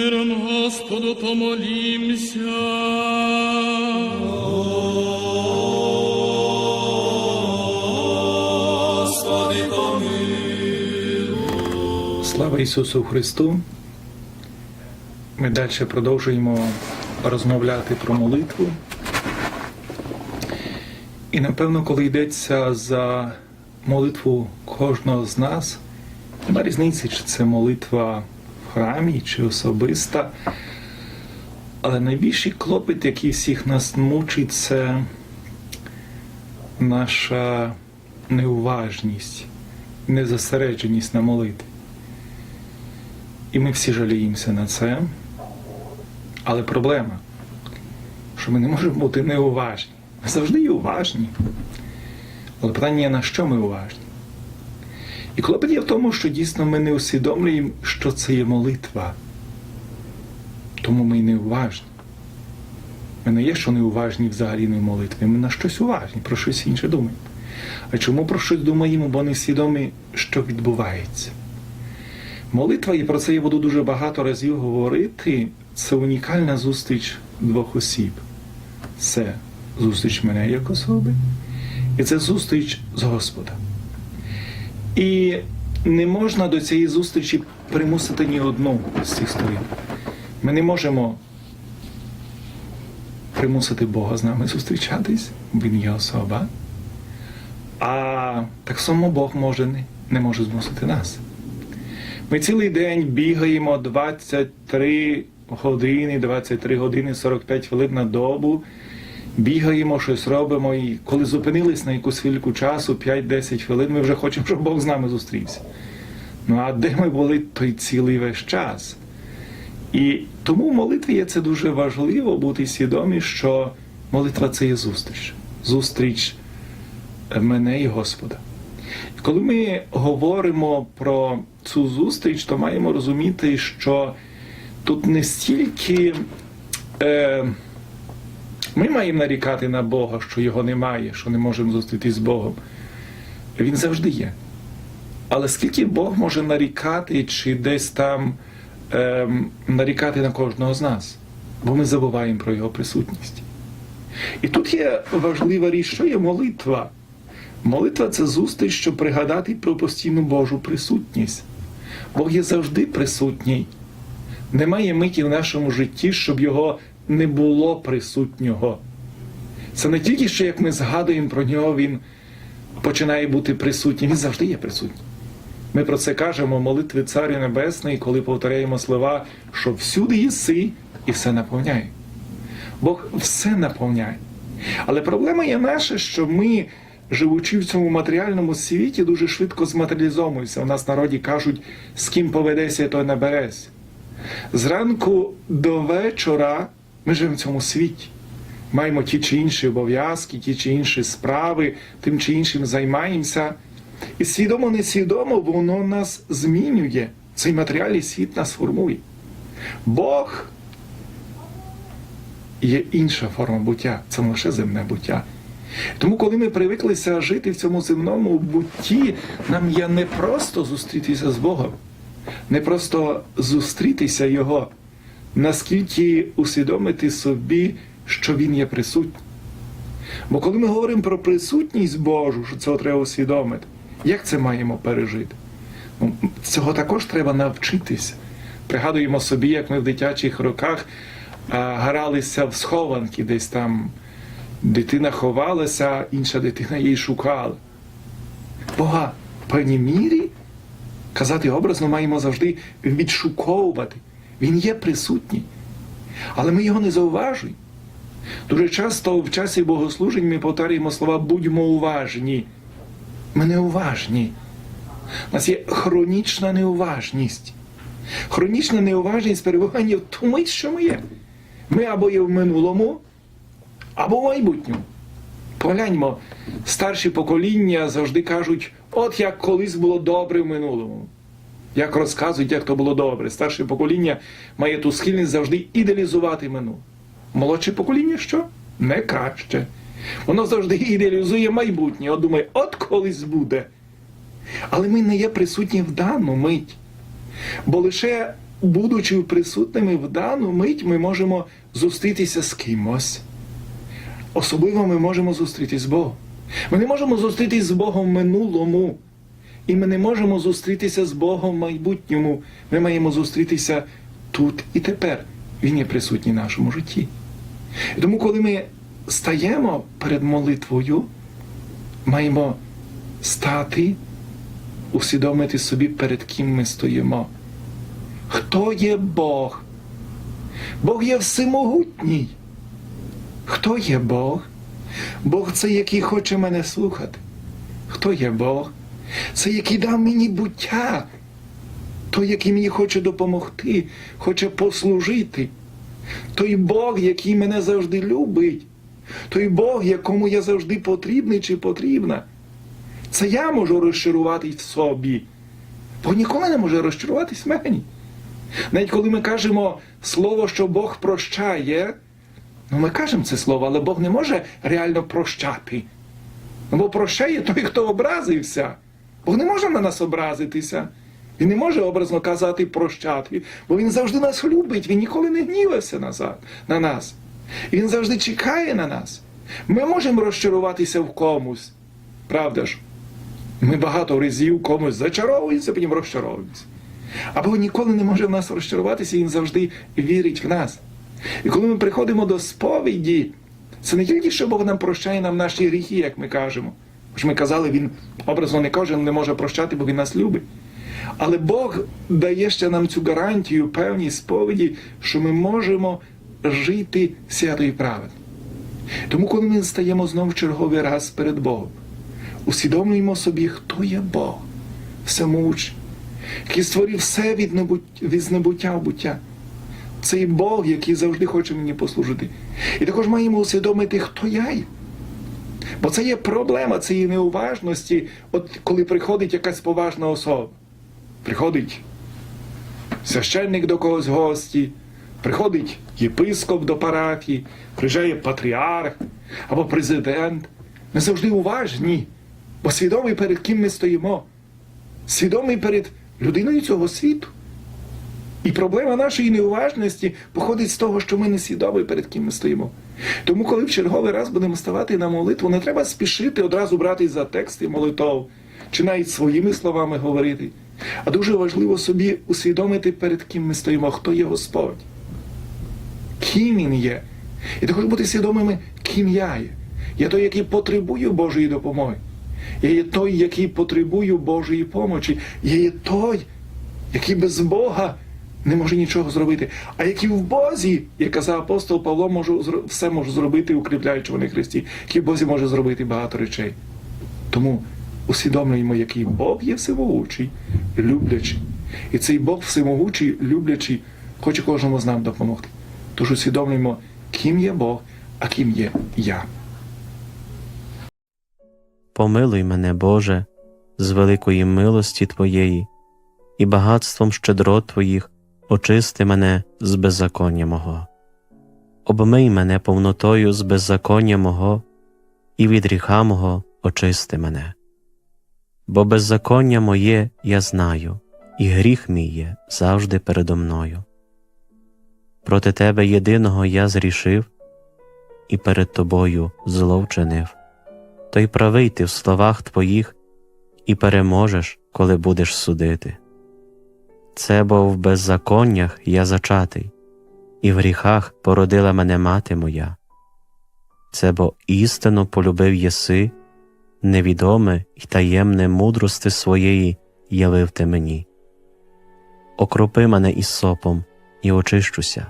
Миром Господу помолімся. Господи, помилуй. Слава Ісусу Христу! Ми далі продовжуємо розмовляти про молитву. І напевно, коли йдеться за молитву кожного з нас, нема різниці, чи це молитва храмі, чи особиста. Але найбільший клопіт, який всіх нас мучить, це наша неуважність, незасередженість на молитві. І ми всі жаліємося на це. Але проблема, що ми не можемо бути неуважні. Ми завжди є уважні. Але питання, на що ми уважні? І клопіт є в тому, що дійсно ми не усвідомлюємо, що це є молитва. Тому ми й неуважні. Ми не є, що неуважні взагалі не в молитві. Ми на щось уважні, про щось інше думаємо. А чому про щось думаємо, бо не свідомі, що відбувається? Молитва, і про це я буду дуже багато разів говорити, це унікальна зустріч двох осіб. Це зустріч мене як особи, і це зустріч з Господом. І не можна до цієї зустрічі примусити ні одну з цих сторін. Ми не можемо примусити Бога з нами зустрічатись, Він є особа. А так само Бог може не, може змусити нас. Ми цілий день бігаємо 23 години, 23 години 45 хвилин на добу. Бігаємо, щось робимо, і коли зупинились на якусь хвильку часу, 5-10 хвилин, ми вже хочемо, щоб Бог з нами зустрівся. Ну а де ми були той цілий весь час? І тому в молитві є це дуже важливо бути свідомі, що молитва це є зустріч. Зустріч мене і Господа. Коли ми говоримо про цю зустріч, то маємо розуміти, що тут не стільки е, ми маємо нарікати на Бога, що його немає, що не можемо зустрітися з Богом. Він завжди є. Але скільки Бог може нарікати, чи десь там е, нарікати на кожного з нас, бо ми забуваємо про його присутність. І тут є важлива річ, що є молитва. Молитва це зустріч, щоб пригадати про постійну Божу присутність. Бог є завжди присутній. Немає миті в нашому житті, щоб його не було присутнього. Це не тільки що як ми згадуємо про нього, він починає бути присутнім, він завжди є присутній. Ми про це кажемо в молитві Царю Небесний, коли повторяємо слова, що всюди єси і все наповняє. Бог все наповняє. Але проблема є наша, що ми, живучи в цьому матеріальному світі, дуже швидко зматеріалізовуємося. У нас народі кажуть, з ким поведеся, той набереся. Зранку до вечора ми живемо в цьому світі. Маємо ті чи інші обов'язки, ті чи інші справи, тим чи іншим займаємося. І свідомо, несвідомо, воно нас змінює. Цей матеріальний світ нас формує. Бог є інша форма буття, це не лише земне буття. Тому, коли ми привиклися жити в цьому земному бутті, нам є не просто зустрітися з Богом, не просто зустрітися Його, наскільки усвідомити собі, що Він є присутній. Бо коли ми говоримо про присутність Божу, що цього треба усвідомити, як це маємо пережити? Ну, Цього також треба навчитися. Пригадуємо собі, як ми в дитячих роках а, гралися в схованки, десь там дитина ховалася, інша дитина її шукала. Бога в певній мірі, казати образно, маємо завжди відшуковувати. Він є присутній, але ми його не зауважуємо. Дуже часто в часі богослужень ми повторюємо слова будьмо уважні. Ми неуважні. У нас є хронічна неуважність. Хронічна неуважність перебування в тому, що ми є. Ми або є в минулому, або в майбутньому. Погляньмо, старші покоління завжди кажуть, от як колись було добре в минулому. Як розказують, як то було добре. Старше покоління має ту схильність завжди ідеалізувати минуле. Молодше покоління що? Не краще. Воно завжди ідеалізує майбутнє, от думає, от колись буде. Але ми не є присутні в дану мить. Бо лише будучи присутніми в дану мить, ми можемо зустрітися з кимось. Особливо ми можемо зустрітися з Богом. Ми не можемо зустрітися з Богом в минулому. І ми не можемо зустрітися з Богом в майбутньому. Ми маємо зустрітися тут і тепер. Він є присутній в нашому житті. І тому, коли ми стаємо перед молитвою, маємо стати, усвідомити собі, перед ким ми стоїмо. Хто є Бог? Бог є всемогутній. Хто є Бог? Бог це який хоче мене слухати. Хто є Бог? Це який дав мені буття. Той, який мені хоче допомогти, хоче послужити. Той Бог, який мене завжди любить. Той Бог, якому я завжди потрібний чи потрібна. Це я можу розчаруватись в собі. Бог ніколи не може розчаруватись в мені. Навіть коли ми кажемо слово, що Бог прощає, ну ми кажемо це слово, але Бог не може реально прощати. Бо прощає той, хто образився. Бог не може на нас образитися. Він не може образно казати прощати, бо він завжди нас любить, він ніколи не гнівався назад, на нас. Він завжди чекає на нас. Ми можемо розчаруватися в комусь. Правда ж? Ми багато разів комусь зачаровуємося, потім розчаровуємося. А Бог ніколи не може в нас розчаруватися, він завжди вірить в нас. І коли ми приходимо до сповіді, це не тільки, що Бог нам прощає нам наші гріхи, як ми кажемо. Ж ми казали, він образно не кожен не може прощати, бо він нас любить. Але Бог дає ще нам цю гарантію, певній сповіді, що ми можемо жити свято і праведно. Тому, коли ми стаємо знову черговий раз перед Богом, усвідомлюємо собі, хто є Бог, всемогучий, який створив все від, небут... від небуття в буття. Цей Бог, який завжди хоче мені послужити. І також маємо усвідомити, хто я є. Бо це є проблема цієї неуважності, от коли приходить якась поважна особа. Приходить священник до когось гості, приходить єпископ до парафії, приїжджає патріарх або президент. Ми завжди уважні, бо свідомі перед ким ми стоїмо, свідомі перед людиною цього світу. І проблема нашої неуважності походить з того, що ми не свідомі перед ким ми стоїмо. Тому, коли в черговий раз будемо ставати на молитву, не треба спішити одразу братись за тексти молитов, чи навіть своїми словами говорити. А дуже важливо собі усвідомити, перед ким ми стоїмо, хто є Господь, ким Він є. І також бути свідомими, ким я є. Я той, який потребує Божої допомоги. Я є той, який потребує Божої помочі. Я є той, який без Бога не може нічого зробити. А який в Бозі, як казав апостол Павло, можу, все можу зробити, укріпляючи вони Христі, який в Бозі може зробити багато речей. Тому усвідомлюємо, який Бог є всемогучий, люблячий. І цей Бог всемогучий, люблячий, хоче кожному з нам допомогти. Тож усвідомлюємо, ким є Бог, а ким є я. Помилуй мене, Боже, з великої милості Твоєї, і багатством щедрот Твоїх очисти мене з беззаконня мого. Обмий мене повнотою з беззаконня мого, і від гріха мого очисти мене. Бо беззаконня моє я знаю, і гріх мій є завжди передо мною. Проти Тебе єдиного я зрішив, і перед Тобою зло вчинив то й правий ти в словах твоїх, і переможеш, коли будеш судити. Це бо в беззаконнях я зачатий, і в гріхах породила мене мати моя. Це бо істину полюбив єси, невідоме й таємне мудрости своєї явив ти мені. Окропи мене із сопом і очищуся,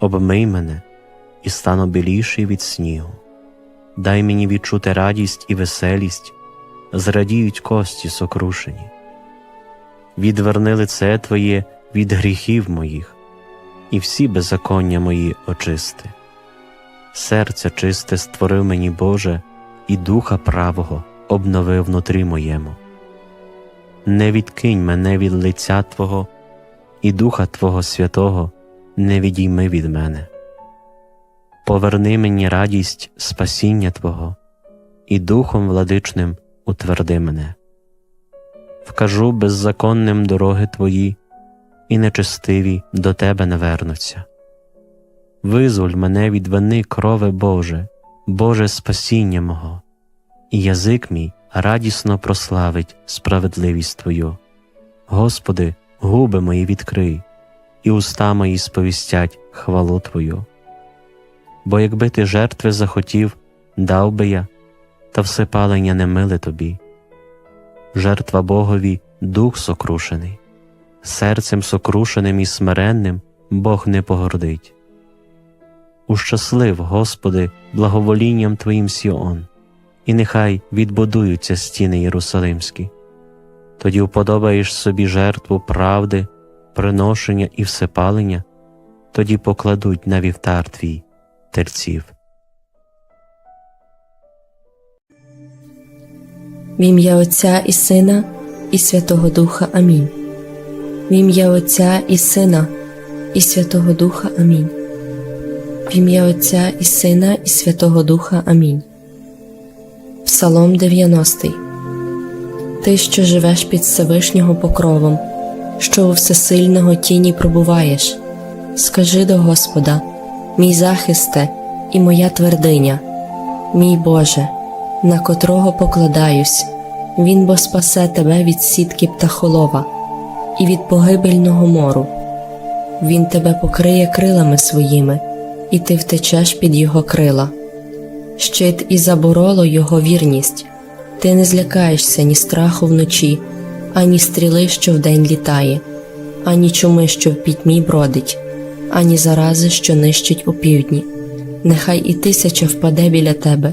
обмий мене і стану біліший від снігу дай мені відчути радість і веселість, зрадіють кості сокрушені. Відверни лице Твоє від гріхів моїх, і всі беззаконня мої очисти. Серце чисте створив мені Боже, і духа правого обнови внутрі моєму. Не відкинь мене від лиця Твого, і Духа Твого Святого не відійми від мене поверни мені радість спасіння Твого, і Духом владичним утверди мене. Вкажу беззаконним дороги Твої, і нечестиві до тебе не вернуться. Визволь мене від вини крови Боже, Боже спасіння мого, і язик мій радісно прославить справедливість Твою. Господи, губи мої відкрий, і уста мої сповістять хвалу Твою. Бо якби ти жертви захотів, дав би я, та всепалення не миле тобі. Жертва Богові дух сокрушений, серцем сокрушеним і смиренним Бог не погордить. Ущаслив, Господи, благоволінням Твоїм Сіон, і нехай відбудуються стіни Єрусалимські. Тоді уподобаєш собі жертву правди, приношення і всепалення, тоді покладуть на вівтар твій терців. В ім'я Отця і Сина і Святого Духа. Амінь. В ім'я Отця і Сина і Святого Духа. Амінь. В ім'я Отця і Сина і Святого Духа. Амінь. Псалом 90. Ти, що живеш під Всевишнього покровом, що у всесильного тіні пробуваєш, скажи до Господа, мій захисте і моя твердиня, мій Боже, на котрого покладаюсь, Він бо спасе тебе від сітки птахолова і від погибельного мору. Він тебе покриє крилами своїми, і ти втечеш під його крила. Щит і забороло його вірність. Ти не злякаєшся ні страху вночі, ані стріли, що вдень літає, ані чуми, що в пітьмі бродить, ані зарази, що нищить у півдні. Нехай і тисяча впаде біля тебе,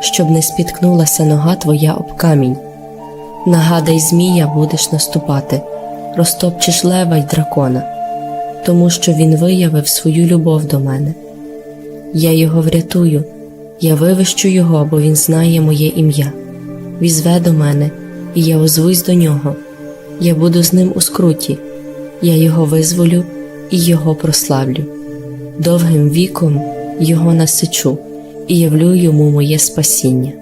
щоб не спіткнулася нога твоя об камінь. Нагадай, змія будеш наступати, розтопчеш лева й дракона, тому що він виявив свою любов до мене. Я його врятую, я вивищу його, бо він знає моє ім'я. Візве до мене, і я озвусь до нього. Я буду з ним у скруті, я його визволю і його прославлю. Довгим віком його насичу і явлю йому моє спасіння.